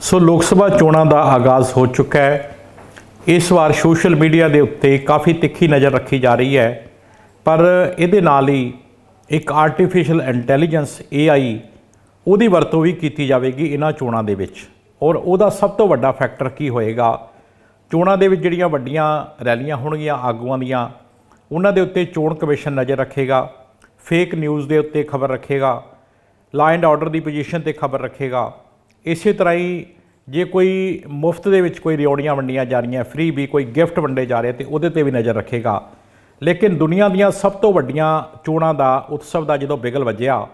ਸੋ ਲੋਕ ਸਭਾ ਚੋਣਾਂ ਦਾ ਆਗਾਜ਼ ਹੋ ਚੁੱਕਾ ਹੈ। ਇਸ ਵਾਰ ਸੋਸ਼ਲ ਮੀਡੀਆ ਦੇ ਉੱਤੇ ਕਾਫੀ ਤਿੱਖੀ ਨਜ਼ਰ ਰੱਖੀ ਜਾ ਰਹੀ ਹੈ। ਪਰ ਇਹਦੇ ਨਾਲ ਹੀ ਇੱਕ ਆਰਟੀਫੀਸ਼ੀਅਲ ਇੰਟੈਲੀਜੈਂਸ AI ਉਹਦੀ ਵਰਤੋਂ ਵੀ ਕੀਤੀ ਜਾਵੇਗੀ ਇਹਨਾਂ ਚੋਣਾਂ ਦੇ ਵਿੱਚ। ਔਰ ਉਹਦਾ ਸਭ ਤੋਂ ਵੱਡਾ ਫੈਕਟਰ ਕੀ ਹੋਏਗਾ? ਚੋਣਾਂ ਦੇ ਵਿੱਚ ਜਿਹੜੀਆਂ ਵੱਡੀਆਂ ਰੈਲੀਆਂ ਹੋਣਗੀਆਂ ਆਗੂਆਂ ਦੀਆਂ, ਉਹਨਾਂ ਦੇ ਉੱਤੇ ਚੋਣ ਕਮਿਸ਼ਨ ਨਜ਼ਰ ਰੱਖੇਗਾ ਫੇਕ ਨਿਊਜ਼ ਦੇ ਉੱਤੇ ਖਬਰ ਰੱਖੇਗਾ law and order the position ਤੇ ਖਬਰ ਰੱਖੇਗਾ। ਇਸੇ ਤਰ੍ਹਾਂ ਹੀ ਜੇ ਕੋਈ ਮੁਫਤ ਦੇ ਵਿੱਚ ਕੋਈ ਰਿਓੜੀਆਂ ਵੰਡੀਆਂ ਜਾ ਰਹੀਆਂ ਫ੍ਰੀ ਵੀ ਕੋਈ ਗਿਫਟ ਵੰਡੇ ਜਾ ਰਹੇ ਤੇ ਉਹਦੇ ਤੇ ਵੀ ਨਜ਼ਰ ਰੱਖੇਗਾ। ਲੇਕਿਨ ਦੁਨੀਆ ਦੀਆਂ ਸਭ ਤੋਂ ਵੱਡੀਆਂ ਚੋਣਾਂ ਦਾ ਉਤਸਵ ਦਾ ਜਦੋਂ ਬਿਗਲ ਵੱਜਿਆ,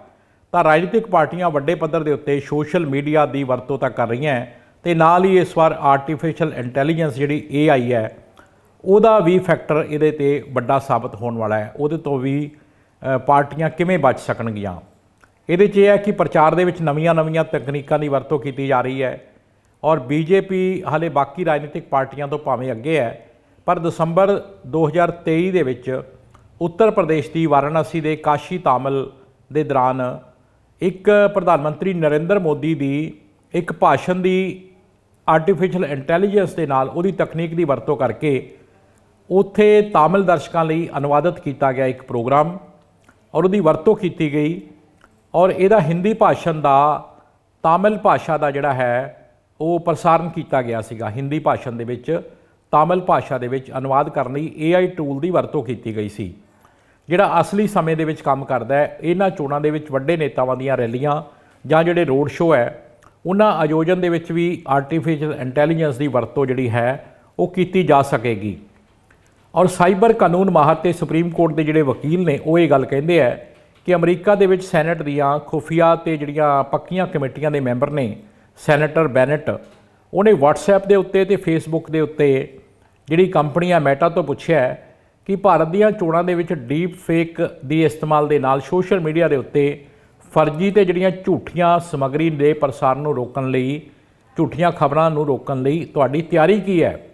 ਤਾਂ ਰਾਜਨੀਤਿਕ ਪਾਰਟੀਆਂ ਵੱਡੇ ਪੱਧਰ ਦੇ ਉੱਤੇ ਸੋਸ਼ਲ ਮੀਡੀਆ ਦੀ ਵਰਤੋਂ ਤਾਂ ਕਰ ਰਹੀਆਂ ਹੈ ਤੇ ਨਾਲ ਹੀ ਇਸ ਵਾਰ ਆਰਟੀਫੀਸ਼ੀਅਲ ਇੰਟੈਲੀਜੈਂਸ ਜਿਹੜੀ AI ਹੈ, ਉਹਦਾ ਵੀ ਫੈਕਟਰ ਇਹਦੇ ਤੇ ਵੱਡਾ ਸਾਬਤ ਹੋਣ ਵਾਲਾ ਹੈ। ਉਹਦੇ ਤੋਂ ਵੀ ਪਾਰਟੀਆਂ ਕਿਵੇਂ ਬਚ ਸਕਣਗੀਆਂ? ਇਹਦੇ 'ਚ ਇਹ ਹੈ ਕਿ ਪ੍ਰਚਾਰ ਦੇ ਵਿੱਚ ਨਵੀਆਂ-ਨਵੀਆਂ ਤਕਨੀਕਾਂ ਦੀ ਵਰਤੋਂ ਕੀਤੀ ਜਾ ਰਹੀ ਹੈ ਔਰ ਬੀਜੇਪੀ ਹਾਲੇ ਬਾਕੀ ਰਾਜਨੀਤਿਕ ਪਾਰਟੀਆਂ ਤੋਂ ਭਾਵੇਂ ਅੱਗੇ ਹੈ, ਪਰ ਦਸੰਬਰ 2023 ਦੇ ਵਿੱਚ ਉੱਤਰ ਪ੍ਰਦੇਸ਼ ਦੀ ਵਾਰਾਣਸੀ ਦੇ ਕਾਸ਼ੀ ਤਾਮਿਲ ਦੇ ਦੌਰਾਨ ਇੱਕ ਪ੍ਰਧਾਨ ਮੰਤਰੀ ਨਰਿੰਦਰ ਮੋਦੀ ਦੀ ਇੱਕ ਭਾਸ਼ਣ ਦੀ ਆਰਟੀਫੀਸ਼ੀਅਲ ਇੰਟੈਲੀਜੈਂਸ ਦੇ ਨਾਲ ਉਹਦੀ ਤਕਨੀਕ ਦੀ ਵਰਤੋਂ ਕਰਕੇ ਉੱਥੇ ਤਾਮਿਲ ਦਰਸ਼ਕਾਂ ਲਈ ਅਨੁਵਾਦਿਤ ਕੀਤਾ ਗਿਆ ਇੱਕ ਪ੍ਰੋਗਰਾਮ ਔਰ ਉਹਦੀ ਵਰਤੋਂ ਕੀਤੀ ਗਈ ਔਰ ਇਹਦਾ ਹਿੰਦੀ ਭਾਸ਼ਣ ਦਾ, ਤਾਮਿਲ ਭਾਸ਼ਾ ਦਾ ਜਿਹੜਾ ਹੈ, ਉਹ ਪ੍ਰਸਾਰਣ ਕੀਤਾ ਗਿਆ ਸੀਗਾ ਹਿੰਦੀ ਭਾਸ਼ਣ ਦੇ ਵਿੱਚ। ਤਾਮਿਲ ਭਾਸ਼ਾ ਦੇ ਵਿੱਚ ਅਨੁਵਾਦ ਕਰਨ ਲਈ AI ਟੂਲ ਦੀ ਵਰਤੋਂ ਕੀਤੀ ਗਈ ਸੀ। ਜਿਹੜਾ ਅਸਲੀ ਸਮੇਂ ਦੇ ਵਿੱਚ ਕੰਮ ਕਰਦਾ ਹੈ, ਇਹਨਾਂ ਚੋਣਾਂ ਦੇ ਵਿੱਚ ਵੱਡੇ ਨੇਤਾਵਾਂ ਦੀਆਂ ਰੈਲੀਆਂ ਜਾਂ ਜਿਹੜੇ ਰੋਡ ਸ਼ੋਅ ਹੈ, ਉਹਨਾਂ ਆਯੋਜਨ ਦੇ ਵਿੱਚ ਵੀ ਆਰਟੀਫੀਸ਼ੀਅਲ ਇੰਟੈਲੀਜੈਂਸ ਦੀ ਵਰਤੋਂ ਜਿਹੜੀ ਹੈ, ਉਹ ਕੀਤੀ ਜਾ ਸਕੇਗੀ। ਔਰ ਸਾਈਬਰ ਕਾਨੂੰਨ ਮਾਹਰ ਤੇ ਸੁਪਰੀਮ ਕੋਰਟ ਦੇ ਜਿਹੜੇ ਵਕੀਲ ਨੇ, ਉਹ ਇਹ ਗੱਲ ਕਹਿੰਦੇ ਆ ਕਿ ਅਮਰੀਕਾ ਦੇ ਵਿੱਚ ਸੈਨੇਟ ਦੀਆਂ ਖੁਫੀਆ ਤੇ ਜਿਹੜੀਆਂ ਪੱਕੀਆਂ ਕਮੇਟੀਆਂ ਦੇ ਮੈਂਬਰ ਨੇ, ਸੈਨੇਟਰ ਬੈਨਟ, ਉਹਨੇ WhatsApp ਦੇ ਉੱਤੇ ਤੇ Facebook ਦੇ ਉੱਤੇ ਜਿਹੜੀ ਕੰਪਨੀ ਆ ਮੈਟਾ ਤੋਂ ਪੁੱਛਿਆ ਕਿ ਭਾਰਤ ਦੀਆਂ ਚੋਣਾਂ ਦੇ ਵਿੱਚ ਡੀਪ ਫੇਕ ਦੀ ਇਸਤੇਮਾਲ ਦੇ ਨਾਲ ਸੋਸ਼ਲ ਮੀਡੀਆ ਦੇ ਉੱਤੇ ਫਰਜ਼ੀ ਤੇ ਜਿਹੜੀਆਂ ਝੂਠੀਆਂ ਸਮੱਗਰੀ ਦੇ ਪ੍ਰਸਾਰ ਨੂੰ ਰੋਕਣ ਲਈ, ਝੂਠੀਆਂ ਖਬਰਾਂ ਨੂੰ ਰੋਕਣ ਲਈ ਤੁਹਾਡੀ ਤਿਆਰੀ ਕੀ ਹੈ?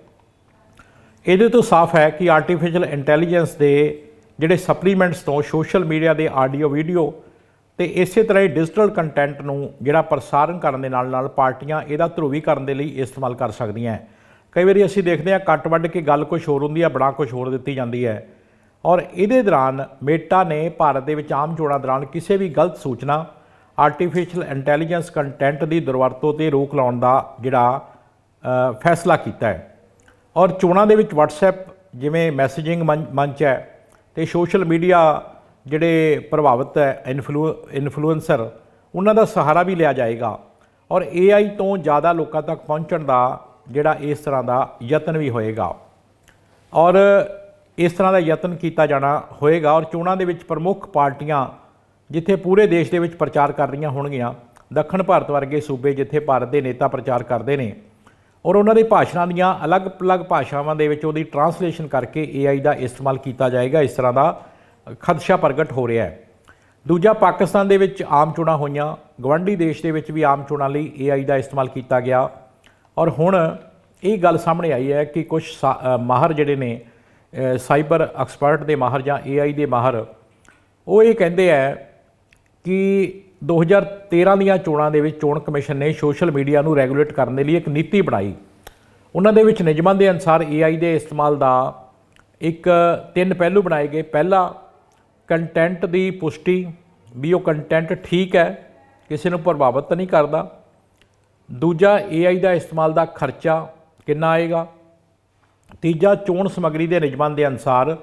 ਇਹਦੇ ਤੋਂ ਸਾਫ਼ ਹੈ ਕਿ ਆਰਟੀਫੀਸ਼ੀਅਲ ਇੰਟੈਲੀਜੈਂਸ ਦੇ ਜਿਹੜੇ ਸਪਲੀਮੈਂਟਸ ਤੋਂ ਸੋਸ਼ਲ ਮੀਡੀਆ ਦੇ ਆਡੀਓ ਵੀਡੀਓ ਤੇ ਇਸੇ ਤਰ੍ਹਾਂ ਹੀ ਡਿਜੀਟਲ ਕੰਟੈਂਟ ਨੂੰ ਜਿਹੜਾ ਪ੍ਰਸਾਰਣ ਕਰਨ ਦੇ ਨਾਲ ਨਾਲ ਪਾਰਟੀਆਂ ਇਹਦਾ ਧਰੂਵੀਕਰਨ ਦੇ ਲਈ ਇਸਤੇਮਾਲ ਕਰ ਸਕਦੀਆਂ ਹੈ। ਕਈ ਵਾਰੀ ਅਸੀਂ ਦੇਖਦੇ ਹਾਂ ਕੱਟ ਵੱਢ ਕੇ ਗੱਲ ਕੁਝ ਹੋਰ ਹੁੰਦੀ ਹੈ ਬਣਾ ਕੁਝ ਹੋਰ ਦਿੱਤੀ ਜਾਂਦੀ ਹੈ। ਔਰ ਇਹਦੇ ਦੌਰਾਨ ਮੇਟਾ ਨੇ ਭਾਰਤ ਦੇ ਵਿੱਚ ਆਮ ਚੋਣਾਂ ਦੌਰਾਨ ਕਿਸੇ ਵੀ ਗਲਤ ਸੂਚਨਾ ਆਰਟੀਫੀਸ਼ੀਅਲ ਇੰਟੈਲੀਜੈਂਸ ਕੰਟੈਂਟ ਦੀ ਦੁਰਵਰਤੋਂ ਤੇ ਰੋਕ ਲਾਉਣ ਦਾ ਜਿਹੜਾ ਫੈਸਲਾ ਕੀਤਾ ਹੈ। ਔਰ ਚੋਣਾਂ ਦੇ ਵਿੱਚ WhatsApp ਜਿਵੇਂ ਮੈਸੇਜਿੰਗ ਮੰਚ ਹੈ ਤੇ ਸੋਸ਼ਲ ਮੀਡੀਆ ਜਿਹੜੇ ਪ੍ਰਭਾਵਿਤ ਹੈ, ਇਨਫਲੂ, ਇਨਫਲੂਐਂਸਰ, ਉਹਨਾਂ ਦਾ ਸਹਾਰਾ ਵੀ ਲਿਆ ਜਾਏਗਾ। ਔਰ AI ਤੋਂ ਜ਼ਿਆਦਾ ਲੋਕਾਂ ਤੱਕ ਪਹੁੰਚਣ ਦਾ ਜਿਹੜਾ ਇਸ ਤਰ੍ਹਾਂ ਦਾ ਯਤਨ ਵੀ ਹੋਏਗਾ। ਔਰ ਇਸ ਤਰ੍ਹਾਂ ਦਾ ਯਤਨ ਕੀਤਾ ਜਾਣਾ ਹੋਏਗਾ ਔਰ ਚੋਣਾਂ ਦੇ ਵਿੱਚ ਪ੍ਰਮੁੱਖ ਪਾਰਟੀਆਂ ਜਿੱਥੇ ਪੂਰੇ ਦੇਸ਼ ਦੇ ਵਿੱਚ ਪ੍ਰਚਾਰ ਕਰ ਰਹੀਆਂ ਹੋਣਗੀਆਂ, ਦੱਖਣ ਭਾਰਤ ਵਰਗੇ ਸੂਬੇ ਜਿੱਥੇ ਭਾਰਤ ਦੇ ਨੇਤਾ ਪ੍ਰਚਾਰ ਕਰਦੇ ਨੇ ਔਰ ਉਹਨਾਂ ਦੇ ਭਾਸ਼ਣਾਂ ਦੀਆਂ ਅਲੱਗ-ਅਲੱਗ ਭਾਸ਼ਾਵਾਂ ਦੇ ਵਿੱਚ ਉਹਦੀ ਟਰਾਂਸਲੇਸ਼ਨ ਕਰਕੇ AI ਦਾ ਇਸਤੇਮਾਲ ਕੀਤਾ ਜਾਏਗਾ, ਇਸ ਤਰ੍ਹਾਂ ਦਾ ਖਦਸ਼ਾ ਪ੍ਰਗਟ ਹੋ ਰਿਹਾ ਹੈ। ਦੂਜਾ, ਪਾਕਿਸਤਾਨ ਦੇ ਵਿੱਚ ਆਮ ਚੋਣਾਂ ਹੋਈਆਂ। ਗਵੰਡੀ ਦੇਸ਼ ਦੇ ਵਿੱਚ ਵੀ ਆਮ ਚੋਣਾਂ ਲਈ AI ਦਾ ਇਸਤੇਮਾਲ ਕੀਤਾ ਗਿਆ। ਔਰ ਹੁਣ ਇਹ ਗੱਲ ਸਾਹਮਣੇ ਆਈ ਹੈ ਕਿ ਕੁਝ ਮਾਹਰ ਜਿਹੜੇ ਨੇ ਸਾਈਬਰ ਐਕਸਪਰਟ ਦੇ ਮਾਹਰ ਜਾਂ AI ਦੇ ਮਾਹਰ, ਉਹ ਇਹ ਕਹਿੰਦੇ ਆ ਕਿ 2013 ਦੀਆਂ ਚੋਣਾਂ ਦੇ ਵਿੱਚ ਚੋਣ ਕਮਿਸ਼ਨ ਨੇ ਸੋਸ਼ਲ ਮੀਡੀਆ ਨੂੰ ਰੈਗੂਲੇਟ ਕਰਨ ਦੇ ਲਈ ਇੱਕ ਨੀਤੀ ਬਣਾਈ। ਉਹਨਾਂ ਦੇ ਵਿੱਚ ਨਿਯਮਾਂ ਦੇ ਅਨੁਸਾਰ AI ਦੇ ਇਸਤੇਮਾਲ ਦਾ ਇੱਕ ਤਿੰਨ ਪਹਿਲੂ ਬਣਾਏ ਗਏ। ਪਹਿਲਾ ਕੰਟੈਂਟ ਦੀ ਪੁਸ਼ਟੀ, ਵੀ ਉਹ ਕੰਟੈਂਟ ਠੀਕ ਹੈ, ਕਿਸੇ ਨੂੰ ਪ੍ਰਭਾਵਿਤ ਤਾਂ ਨਹੀਂ ਕਰਦਾ। ਦੂਜਾ AI ਦਾ ਇਸਤੇਮਾਲ ਦਾ ਖਰਚਾ ਕਿੰਨਾ ਆਏਗਾ। ਤੀਜਾ, ਚੋਣ ਸਮੱਗਰੀ ਦੇ ਨਿਯਮਾਂ ਦੇ ਅਨੁਸਾਰ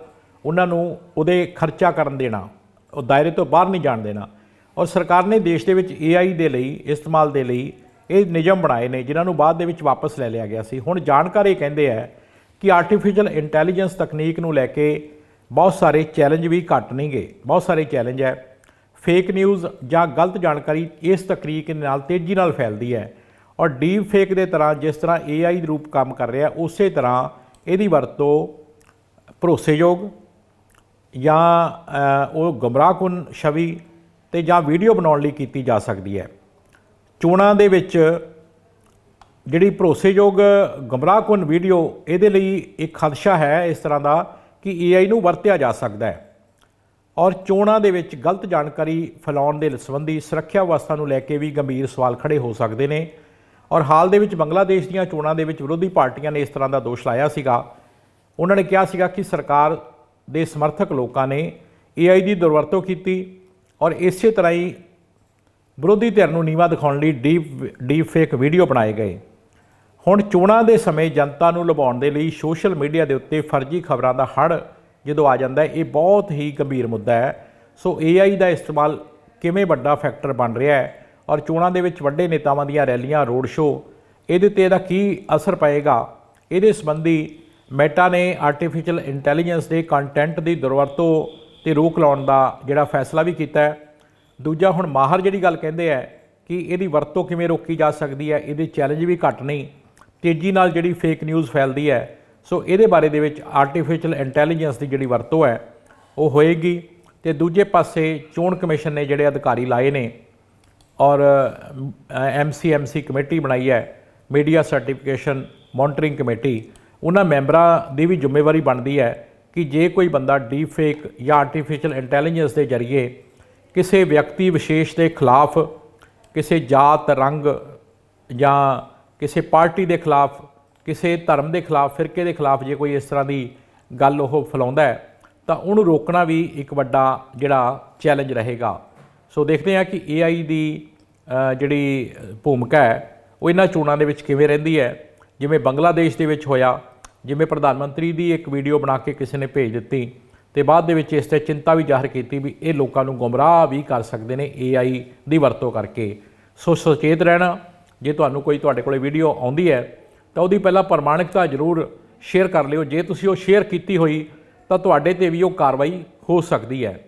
ਉਹਨਾਂ ਨੂੰ ਉਹਦੇ ਖਰਚਾ ਕਰਨ ਦੇਣਾ, ਉਹ ਦਾਇਰੇ ਤੋਂ ਬਾਹਰ ਨਹੀਂ ਜਾਣ ਦੇਣਾ। ਔਰ ਸਰਕਾਰ ਨੇ ਦੇਸ਼ ਦੇ ਵਿੱਚ AI ਦੇ ਲਈ, ਇਸਤੇਮਾਲ ਦੇ ਲਈ ਇਹ ਨਿਯਮ ਬਣਾਏ ਨੇ, ਜਿਨ੍ਹਾਂ ਨੂੰ ਬਾਅਦ ਦੇ ਵਿੱਚ ਵਾਪਸ ਲੈ ਲਿਆ ਗਿਆ ਸੀ। ਹੁਣ ਜਾਣਕਾਰ ਇਹ ਕਹਿੰਦੇ ਆ ਕਿ ਆਰਟੀਫੀਸ਼ੀਅਲ ਇੰਟੈਲੀਜੈਂਸ ਤਕਨੀਕ ਨੂੰ ਲੈ ਕੇ ਬਹੁਤ ਸਾਰੇ ਚੈਲੰਜ ਵੀ ਘੱਟ ਨਹੀਂਗੇ ਬਹੁਤ ਸਾਰੇ ਚੈਲੰਜ ਹੈ ਫੇਕ ਨਿਊਜ਼ ਜਾਂ ਗਲਤ ਜਾਣਕਾਰੀ ਇਸ ਤਕਨੀਕ ਦੇ ਨਾਲ ਤੇਜ਼ੀ ਨਾਲ ਫੈਲਦੀ ਹੈ। ਔਰ ਡੀਪ ਫੇਕ ਦੇ ਤਰ੍ਹਾਂ ਜਿਸ ਤਰ੍ਹਾਂ AI ਦੇ ਰੂਪ ਕੰਮ ਕਰ ਰਿਹਾ, ਉਸੇ ਤਰ੍ਹਾਂ ਇਹਦੀ ਵਰਤੋਂ ਭਰੋਸੇਯੋਗ ਜਾਂ ਉਹ ਗੁੰਮਰਾਹਕੁਨ ਛਵੀ ਤੇ ਜਾਂ ਵੀਡੀਓ ਬਣਾਉਣ ਲਈ ਕੀਤੀ ਜਾ ਸਕਦੀ ਹੈ। ਚੋਣਾਂ ਦੇ ਵਿੱਚ ਜਿਹੜੀ ਭਰੋਸੇਯੋਗ ਗੁੰਮਰਾਹਕੁਨ ਵੀਡੀਓ ਇਹਦੇ ਲਈ ਇੱਕ ਖਦਸ਼ਾ ਹੈ ਇਸ ਤਰ੍ਹਾਂ ਦਾ ਕਿ AI ਨੂੰ ਵਰਤਿਆ ਜਾ ਸਕਦਾ ਹੈ। ਔਰ ਚੋਣਾਂ ਦੇ ਵਿੱਚ ਗਲਤ ਜਾਣਕਾਰੀ ਫੈਲਾਉਣ ਦੇ ਸੰਬੰਧੀ ਸੁਰੱਖਿਆ ਵਿਵਸਥਾ ਨੂੰ ਲੈ ਕੇ ਵੀ ਗੰਭੀਰ ਸਵਾਲ ਖੜੇ ਹੋ ਸਕਦੇ ਨੇ। ਔਰ ਹਾਲ ਦੇ ਵਿੱਚ ਬੰਗਲਾਦੇਸ਼ ਦੀਆਂ ਚੋਣਾਂ ਦੇ ਵਿੱਚ ਵਿਰੋਧੀ ਪਾਰਟੀਆਂ ਨੇ ਇਸ ਤਰ੍ਹਾਂ ਦਾ ਦੋਸ਼ ਲਾਇਆ ਸੀਗਾ। ਉਹਨਾਂ ਨੇ ਕਿਹਾ ਸੀਗਾ ਕਿ ਸਰਕਾਰ ਦੇ ਸਮਰਥਕ ਲੋਕਾਂ ਨੇ AI ਦੀ ਦੁਰਵਰਤੋਂ ਕੀਤੀ ਔਰ ਇਸੇ ਤਰ੍ਹਾਂ ਹੀ ਵਿਰੋਧੀ ਧਿਰ ਨੂੰ ਨੀਵਾ ਦਿਖਾਉਣ ਲਈ ਡੀਪ ਡੀਪ ਫੇਕ ਵੀਡੀਓ ਬਣਾਏ ਗਏ। ਹੁਣ ਚੋਣਾਂ ਦੇ ਸਮੇਂ ਜਨਤਾ ਨੂੰ ਲੁਭਾਉਣ ਦੇ ਲਈ ਸੋਸ਼ਲ ਮੀਡੀਆ ਦੇ ਉੱਤੇ ਫਰਜ਼ੀ ਖਬਰਾਂ ਦਾ ਹੜ ਜਦੋਂ ਆ ਜਾਂਦਾ ਹੈ, ਇਹ ਬਹੁਤ ਹੀ ਗੰਭੀਰ ਮੁੱਦਾ ਹੈ। ਸੋ AI ਦਾ ਇਸਤੇਮਾਲ ਕਿਵੇਂ ਵੱਡਾ ਫੈਕਟਰ ਬਣ ਰਿਹਾ ਹੈ ਔਰ ਚੋਣਾਂ ਦੇ ਵਿੱਚ ਵੱਡੇ ਨੇਤਾਵਾਂ ਦੀਆਂ ਰੈਲੀਆਂ, ਰੋਡ ਸ਼ੋਅ, ਇਹਦੇ ਤੇ ਇਹਦਾ ਕੀ ਅਸਰ ਪਏਗਾ? ਇਹਦੇ ਸੰਬੰਧੀ ਮੈਟਾ ਨੇ ਆਰਟੀਫੀਸ਼ੀਅਲ ਇੰਟੈਲੀਜੈਂਸ ਦੇ ਕੰਟੈਂਟ ਦੀ ਦੁਰਵਰਤੋਂ ਤੇ ਰੋਕ ਲਾਉਣ ਦਾ ਜਿਹੜਾ ਫੈਸਲਾ ਵੀ ਕੀਤਾ ਹੈ। ਦੂਜਾ ਹੁਣ ਮਾਹਰ ਜਿਹੜੀ ਗੱਲ ਕਹਿੰਦੇ ਆ ਕਿ ਇਹਦੀ ਵਰਤੋਂ ਕਿਵੇਂ ਰੋਕੀ ਜਾ ਸਕਦੀ ਹੈ, ਇਹਦੇ ਚੈਲੰਜ ਵੀ ਘੱਟ ਨਹੀਂ ਤੇਜ਼ੀ ਨਾਲ ਜਿਹੜੀ ਫੇਕ ਨਿਊਜ਼ ਫੈਲਦੀ ਹੈ, ਸੋ ਇਹਦੇ ਬਾਰੇ ਦੇ ਵਿੱਚ ਆਰਟੀਫੀਸ਼ੀਅਲ ਇੰਟੈਲੀਜੈਂਸ ਦੀ ਜਿਹੜੀ ਵਰਤੋਂ ਹੈ, ਉਹ ਹੋਏਗੀ। ਤੇ ਦੂਜੇ ਪਾਸੇ ਚੋਣ ਕਮਿਸ਼ਨ ਨੇ ਜਿਹੜੇ ਅਧਿਕਾਰੀ ਲਾਏ ਨੇ ਔਰ ਐਮਸੀਐਮਸੀ ਕਮੇਟੀ ਬਣਾਈ ਹੈ ਮੀਡੀਆ ਸਰਟੀਫਿਕੇਸ਼ਨ ਮੋਨਟਰਿੰਗ ਕਮੇਟੀ। ਉਹਨਾਂ ਮੈਂਬਰਾਂ ਦੀ ਵੀ ਜ਼ਿੰਮੇਵਾਰੀ ਬਣਦੀ ਹੈ ਕਿ ਜੇ ਕੋਈ ਬੰਦਾ ਡੀਪ ਫੇਕ ਜਾਂ ਆਰਟੀਫੀਸ਼ੀਅਲ ਇੰਟੈਲੀਜੈਂਸ ਦੇ ਜ਼ਰੀਏ ਕਿਸੇ ਵਿਅਕਤੀ ਵਿਸ਼ੇਸ਼ ਦੇ ਖਿਲਾਫ ਕਿਸੇ ਜਾਤ, ਰੰਗ ਜਾਂ ਕਿਸੇ ਪਾਰਟੀ ਦੇ ਖਿਲਾਫ, ਕਿਸੇ ਧਰਮ ਦੇ ਖਿਲਾਫ, ਫਿਰਕੇ ਦੇ ਖਿਲਾਫ ਜੇ ਕੋਈ ਇਸ ਤਰ੍ਹਾਂ ਦੀ ਗੱਲ ਉਹ ਫੈਲਾਉਂਦਾ ਹੈ, ਤਾਂ ਉਹਨੂੰ ਰੋਕਣਾ ਵੀ ਇੱਕ ਵੱਡਾ ਜਿਹੜਾ ਚੈਲੰਜ ਰਹੇਗਾ। ਸੋ ਦੇਖਦੇ ਹਾਂ ਕਿ AI ਦੀ ਜਿਹੜੀ ਭੂਮਿਕਾ ਹੈ, ਉਹ ਇਹਨਾਂ ਚੋਣਾਂ ਦੇ ਵਿੱਚ ਕਿਵੇਂ ਰਹਿੰਦੀ ਹੈ। ਜਿਵੇਂ ਬੰਗਲਾਦੇਸ਼ ਦੇ ਵਿੱਚ ਹੋਇਆ ਜਿਵੇਂ ਪ੍ਰਧਾਨ ਮੰਤਰੀ ਦੀ ਇੱਕ ਵੀਡੀਓ ਬਣਾ ਕੇ ਕਿਸੇ ਨੇ ਭੇਜ ਦਿੱਤੀ ਤੇ ਬਾਅਦ ਦੇ ਵਿੱਚ ਇਸ ਤੇ ਚਿੰਤਾ ਵੀ ਜ਼ਾਹਰ ਕੀਤੀ ਵੀ ਇਹ ਲੋਕਾਂ ਨੂੰ ਗੁੰਮਰਾਹ ਵੀ ਕਰ ਸਕਦੇ ਨੇ AI ਦੀ ਵਰਤੋਂ ਕਰਕੇ। ਸੋ ਸੁਚੇਤ ਰਹਿਣਾ, ਜੇ ਤੁਹਾਨੂੰ ਕੋਈ ਤੁਹਾਡੇ ਕੋਲੇ ਵੀਡੀਓ ਆਉਂਦੀ ਹੈ, ਤਾਂ ਉਹਦੀ ਪਹਿਲਾਂ ਪ੍ਰਮਾਣਿਕਤਾ ਜ਼ਰੂਰ ਸ਼ੇਅਰ ਕਰ ਲਿਓ। ਜੇ ਤੁਸੀਂ ਉਹ ਸ਼ੇਅਰ ਕੀਤੀ ਹੋਈ, ਤਾਂ ਤੁਹਾਡੇ ਤੇ ਵੀ ਉਹ ਕਾਰਵਾਈ ਹੋ ਸਕਦੀ ਹੈ।